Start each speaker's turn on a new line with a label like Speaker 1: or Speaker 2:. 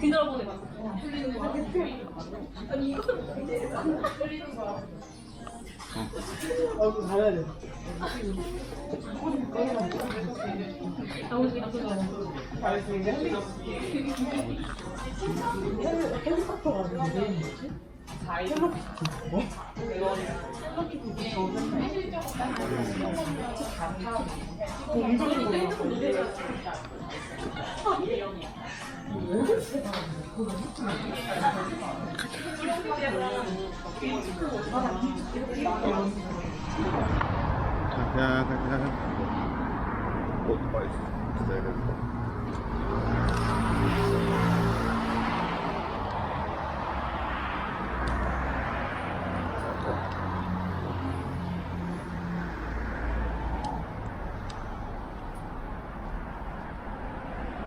Speaker 1: 뒤돌아보내 봤어. 풀리는 거야. 아니 이거 풀리는 거야. 나머지 그냥 그 거
Speaker 2: 자, 그냥, 그냥, 그냥. Instagram'da.